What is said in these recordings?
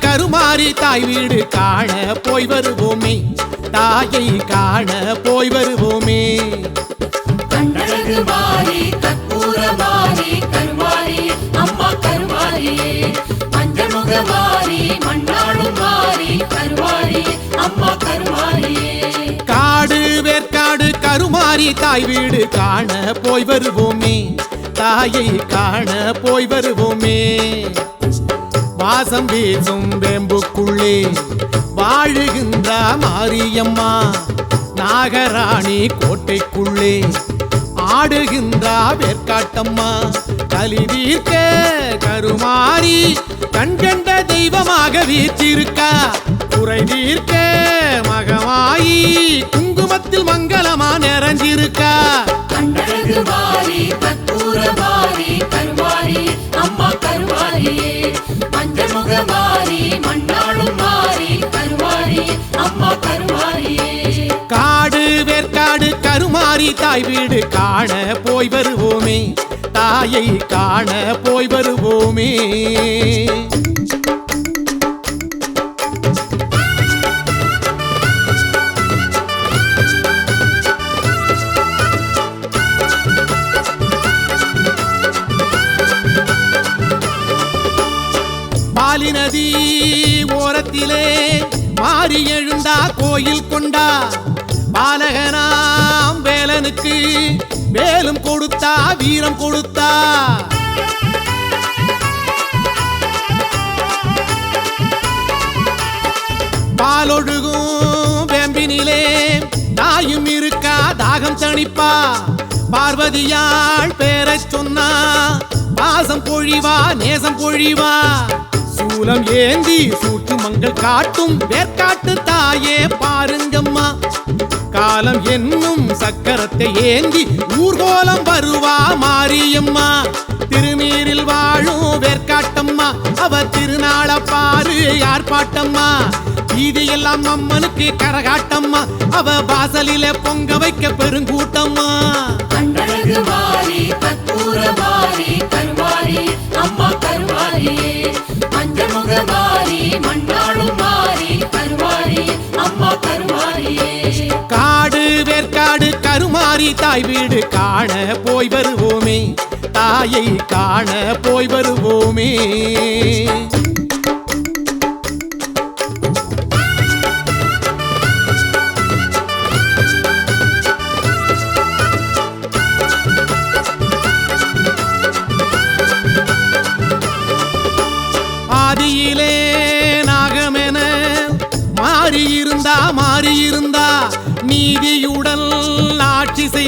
கருமாறி தாய் வீடு காண போய் வருவோமே. தாயை காண போய் வருவோமே. கண்ணழகு மாறி கருமாரியே மண்ணாளும் மாறி கருமாரி அம்மா கருமாரியே காடு வேர்க்காடு கருமாறி தாய் வீடு காண போய் வருவோமே. தாயை காண போய் வருவோமே. வாசம் வீசும் வேம்புக்குள்ளே வாழுகின்ற மாரியம்மா நாகராணி கோட்டைக்குள்ளே ஆடுகின்ற வேர்க்காட்டம்மா கலி தீர்க்க கருமாறி கண்கண்ட தெய்வமாக வீற்றிருக்கா. குறை தீர்க்க மகமாயி குங்குமத்தில் மங்களமா நிறைஞ்சிருக்கா. காடு வேர்க்காடு கருமாறி தாய் வீடு காண போய் வருவோமே. தாயை காண போய் வருவோமே. பாலி நதி ஓரத்திலே மாறி எழுந்தா கோயில் கொண்டா. பாலகனாம் வேலனுக்கு வேலும் கொடுத்தா வீரம் கொடுத்தா. பாலொழுகும் வேம்பினிலே தாயும் இருக்கா தாகம் தணிப்பா பார்வதியாள் பேரை சொன்னா பாசம் பொழிவா நேசம் பொழிவா. சூலம் ஏந்தி சூட்டு மங்கள் காட்டும் வேர்காட்டு தாயே பாருங்கம்மா. காலம் என்னும் சக்கரத்தை ஏந்தி ஊர்கோலம் வருவா மாரியம்மா. திருநீரில் வாழும் வேர்காட்டம்மா அவ திருநாள பாரு யார் பாட்டம்மா. வீதியெல்லாம் அம்மனுக்கு கரகாட்டம்மா அவ வாசலில பொங்க வைக்க பெருங்கூட்டம்மா. கண்டழகு வாரி கற்பூர வாரி கருவாரி அம்மா கருவாரியே தாய் வீடு காண போய் வருவோமே. தாயை காண போய் வருவோமே.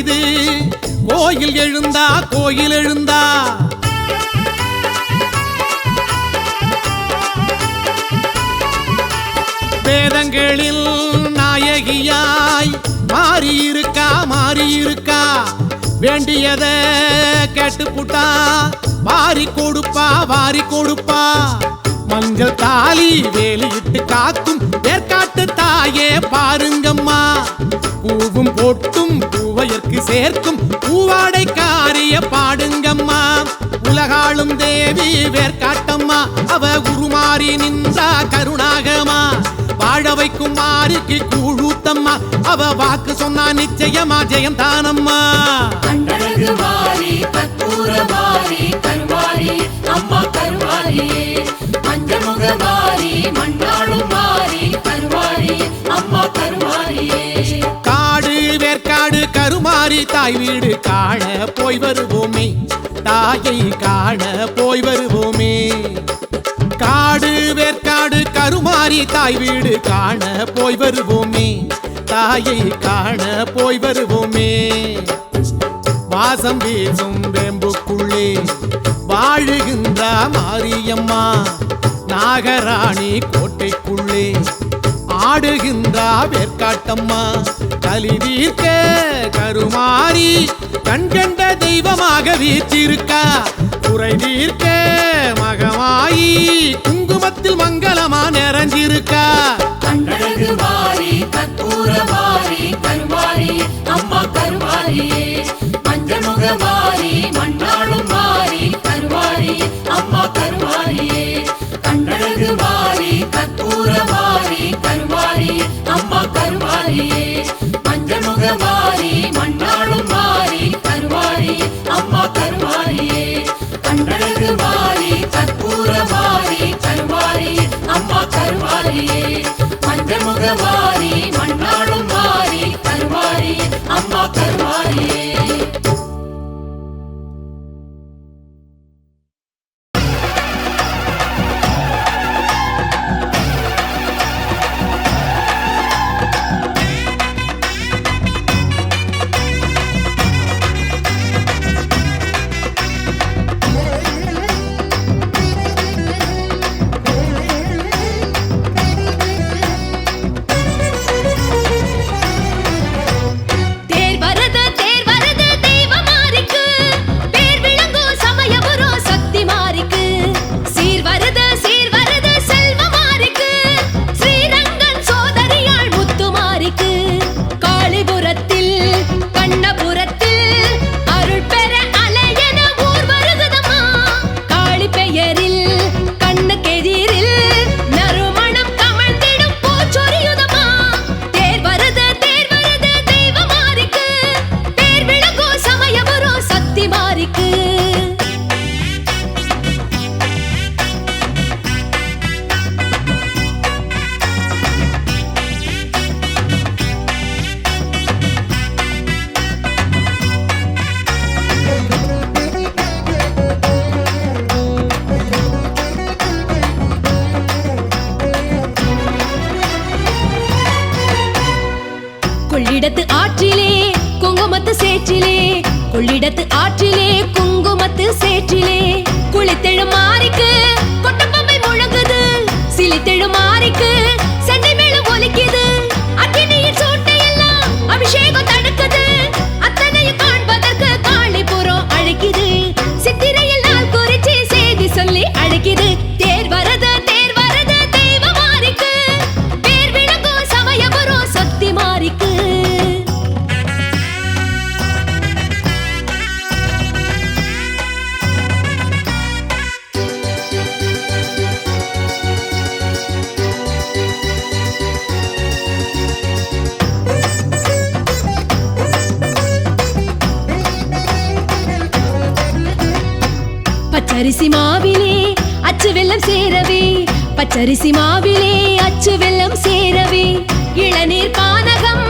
ஆட்சி செய்து கோயில் எழுந்தா கோயில் எழுந்தா. வேதங்களில் நாயகியாய் மாறியிருக்கா மாறியிருக்கா. வேண்டியத கேட்டுப்புட்டா வாரி கொடுப்பா வாரி கொடுப்பா. மஞ்சள் தாலி வேலியிட்டு காக்கும் ஏற்காட்டு தாயே பாருங்கம்மா. சேர்க்கும் பூவாடை காரிய பாடுங்கம்மா. உலகாளும் தேவி வேர்காட்டம்மா. அவ உருமாறி நின்றா கருணாகமா. வாழ வைக்கும் மாறிக்கு கூழூத்தம்மா. அவ வாக்கு சொன்னா நிச்சயமா ஜெயம் தானம்மா கண்டழகு கருவாரி அம்மா மண்ணாளும் கருமாறி தாய் வீடு காண போய் வருவோமே. தாயை காண போய் வருவோமே. காடு வேர்க்காடு கருமாறி தாய் வீடு காண போய் வருவோமே. தாயை காண போய் வருவோமே. வாசம் வீசும் வேம்புக்குள்ளே வாழுகின்ற மாரியம்மா நாகராணி கோட்டைக்குள்ளே ஆடுகின்ற வேர்க்காட்டம்மா கலி வீர்க்க கருமாறி கண்கண்ட தெய்வமாக வீற்றிருக்கா. குறை தீர்க்க மகமாயி குங்குமத்தில் மங்களமா நிறைஞ்சிருக்கா. கண்டழகு மாறி கற்பூர வாரி கருவாரி கொள்ளிடத்து ஆற்றிலே குங்குமத்து சேற்றிலே. கொள்ளிடத்து ஆற்றிலே குங்குமத்து சேற்றிலே. குளித்தெழு மாறிக்கு கொட்டம்பம்பை முழங்குது. சிலித்தெழு மாறிக்கு பச்சரிசி மாவிலே அச்சு வெள்ளம் சேரவே. பச்சரிசி மாவிலே அச்சு வெள்ளம் சேரவே. இளநீர் பானகம்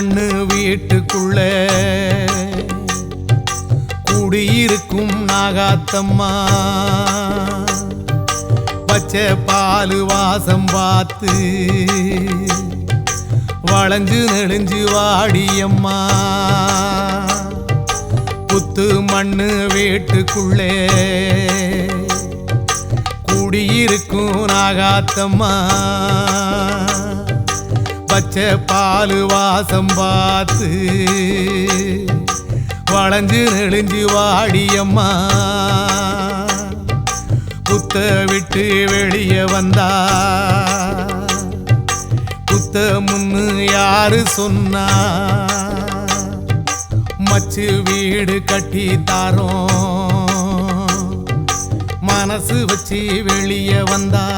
மண்ணு வீட்டுக்குள்ள. குடியிருக்கும் நாகாத்தம்மா. பச்சை பால் வாசம் பார்த்து வளைஞ்சு நெளிஞ்சு வாடியம்மா. புத்து மண்ணு வீட்டுக்குள்ளே. குடியிருக்கும் நாகாத்தம்மா. பச்சை பால் வாசம் பார்த்து வளைஞ்சு நெளிஞ்சு வாடியம்மா. புத்த விட்டு வெளியே வந்தா. புத்த முன்னு யாரு சொன்னா? மச்சு வீடு கட்டி தாரோம். மனசு வச்சு வெளியே வந்தா.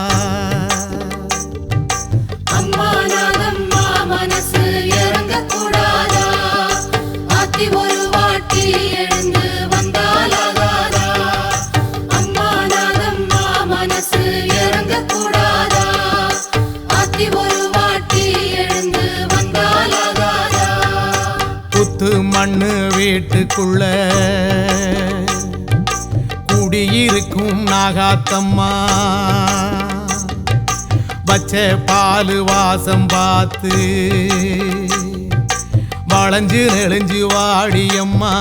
மண்ணு வீட்டுக்குள்ள. குடியிருக்கும் நாகாத்தம்மா. பச்சை பால் வாசம் பார்த்து வளைஞ்சு நெளிஞ்சு வாடியம்மா.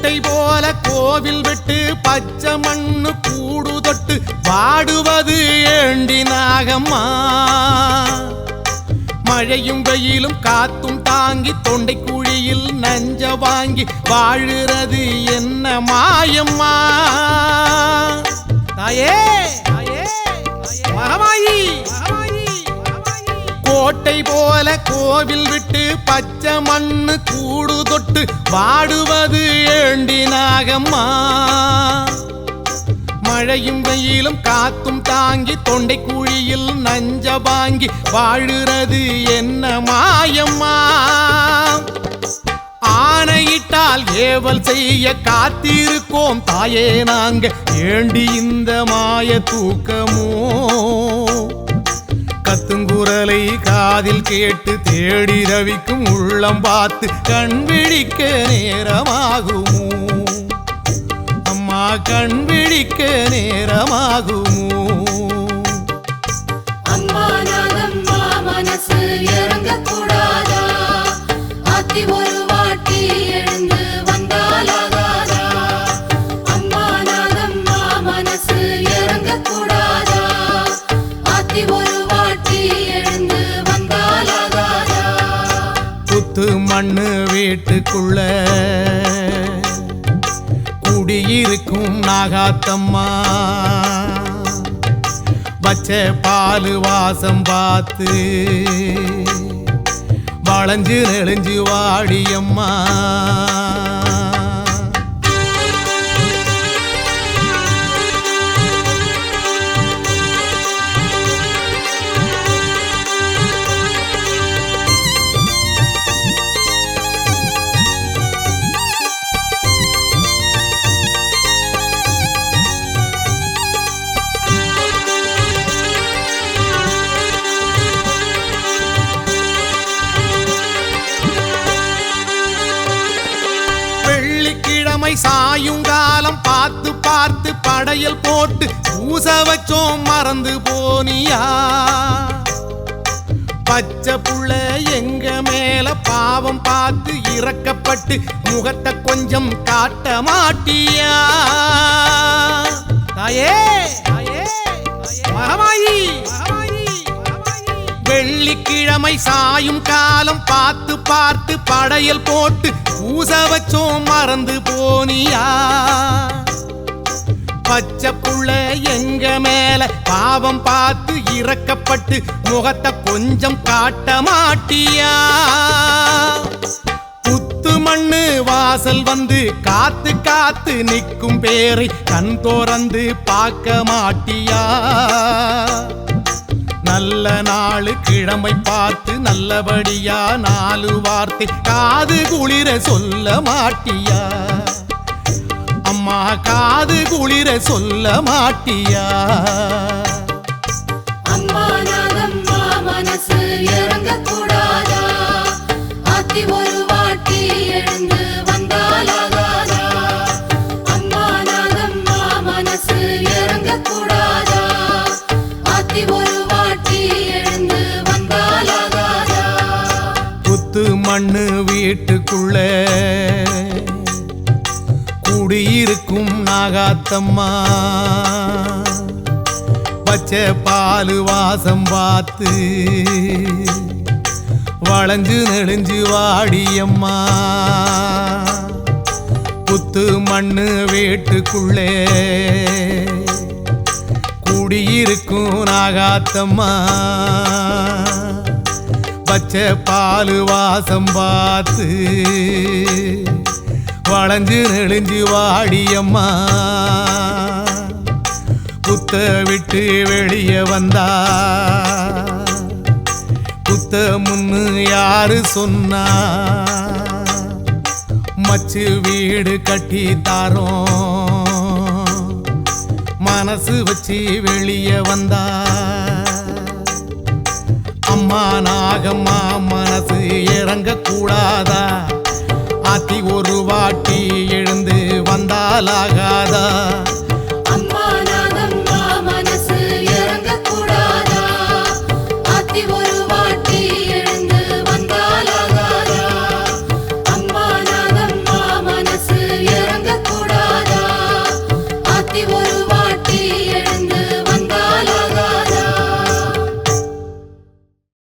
கோட்டை போல கோவில் விட்டு பச்சை மண்ணு கூடு தொட்டு பாடுவது ஏண்டி நாகம்மா? மழையும் வெயிலும் காத்தும் தாங்கி தொண்டை குழியில் நஞ்ச வாங்கி வாழுறது என்ன மாயம்மா? தாயே தாயே மகமாயி. கோட்டை போல கோவில் விட்டு பச்சை மண்ணு கூடு தொட்டு வாடுவது ஏண்டி நாகம்மா? மழையும் வெயிலும் காத்தும் தாங்கி தொண்டை குழியில் நஞ்ச வாங்கி வாழுறது என்ன மாயம்மா? ஆணையிட்டால் ஏவல் செய்ய காத்திருக்கோம் தாயே நாங்க. ஏண்டி இந்த மாய தூக்கமோ? குரலை காதில் கேட்டு தேடி தவிக்கும் உள்ளம் பார்த்து கண் விழிக்க நேரமாகுமோ? அம்மா கண் விழிக்க நேரமாகுமோ? மனசு இறங்கக்கூடாதா? அத்தி ஒரு வாட்டி எழுந்த மண்ணு வீட்டுக்குள்ள. குடியிருக்கும் நாகாத்தம்மா. பச்சை பால் வாசம் பார்த்து வளைஞ்சு நெளிஞ்சு வாடியம்மா. பூச வச்சோம் மறந்து போனியா? பச்சை புள்ள எங்க மேல பாவம் பார்த்து இறக்கப்பட்டு முகத்தை கொஞ்சம் காட்ட மாட்டியா? தாயே தாயே மகமாயி வெள்ளிக்கிழமை சாயும் காலம் பார்த்து பார்த்து படையல் போட்டு பூச வச்சோம் மறந்து போனியா? பச்சை புள்ள எங்க மேல பாவம் பார்த்து இறக்கப்பட்டு முகத்தை கொஞ்சம் காட்ட மாட்டியா? புத்து மண்ணு வாசல் வந்து காத்து காத்து நிற்கும் பேரை கண் தோறந்து பார்க்க மாட்டியா? நல்ல நாள் கிழமை பார்த்து நல்லபடியா நாலு வார்த்தை காது குளிர சொல்ல மாட்டியா? அம்மா காது குளிர சொல்ல மாட்டியா? மண்ணு வீட்டுக்குள்ள. குடியிருக்கும் நாகாத்தம்மா. பச்சை பால் வாசம் பார்த்து வளைஞ்சு நெளிஞ்சு வாடியம்மா. புத்து மண்ணு வீட்டுக்குள்ளே குடியிருக்கும் நாகாத்தம்மா. பச்சை பால் வாசம் பார்த்து வளைஞ்சு நெளிஞ்சு வாடியம்மா. புத்த விட்டு வெளியே வந்தா. புத்த முன்னு யாரு சொன்னா. மச்சு வீடு கட்டி தாரோம். மனசு வச்சு வெளியே வந்தா. அம்மா நாகம்மா மனசு இறங்கக்கூடாதா? ஆத்தி ஒரு வாட்டி எழுந்து வந்தாலாகாதா?